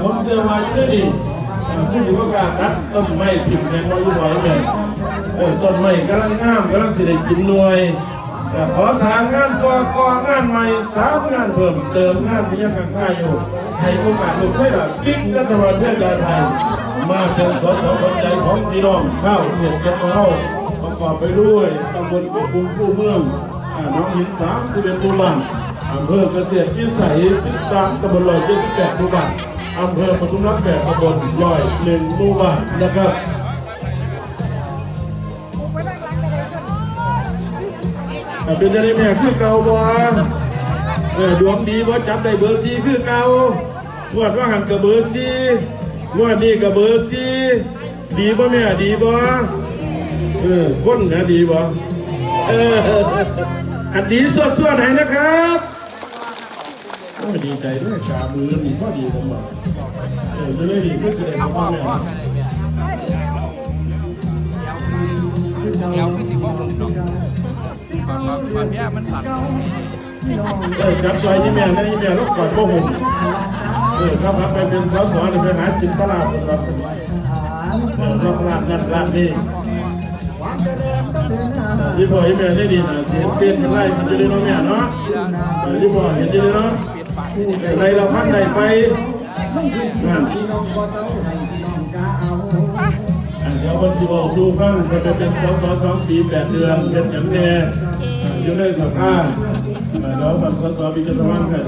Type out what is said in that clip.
ผมเชื่อว่าอยู่ได้ดีผู้อยู่กับการตัดต้นไม้ถิ่มแดงไว้อยู่บ่อยเนี่ยเออต้นไม้กำลังงามกำลังสิได้กินหน่วยแต่ขอสางงานก่อก่องานใหม่สามงานเพิ่มเติมงานที่ยังข้างๆอยู่ให้โอกาสลูกให้แบบบิ๊กรัฐบาลเพื่อการไทย มาเป็นสสคนใจของพี่น้องข้าวเห็ดเก็บของเราประกอบไปด้วยตำบลกุกุงผู้เมืองน้องหินสามที่เป็นผู้บ้านอำเภอเกษตรวิสัยติดตามตำบลลอยเจ็ดสิบแปดผู้บ้าน อำเภอปทุมรักแปดตำบลลอยหนึ่งผู้บ้านนะครับอ่เป็นจะได้แม่คือเก่าบ่เออดวงดีว่าจับได้เบอร์ซีคือเก่างวดว่าหันกับเบอร์ซีงวดนี้กับเบอร์ซีดีบ่แม่ดีบ่เออคนนะดีบ่เอออันดีสดสวดไหนนะครับ โอ้ยดีใจด้วยชามือนี่ก็ดีผมบอกเออจะได้ดีก็แสดงว่าแม่เดี๋ยวพี่สิว่าผมดอกบางบางบางแย่มันสั่นเออจับซอยยี่แม่นะยี่แม่รบกวนพวกผมเออครับครับไปเป็นสาวสนี่ไปหาจินตลาดครับเออครับร้านนั้นร้านนี้ยี่พ่อยี่แม่ได้ดีนะเสียงเฟียนไล่มันจะได้น้องแม่เนาะยี่พ่อเห็นดีเนาะเนาก ในเราพักไหนไปนั่นเดี๋ยววันที่บอกสู้ฟังก็จะเป็นสสสองปีแปดเดือนเป็นอย่างแน่อยู่ในสภาพเดี๋ยวแบบสสพิจะทำงาน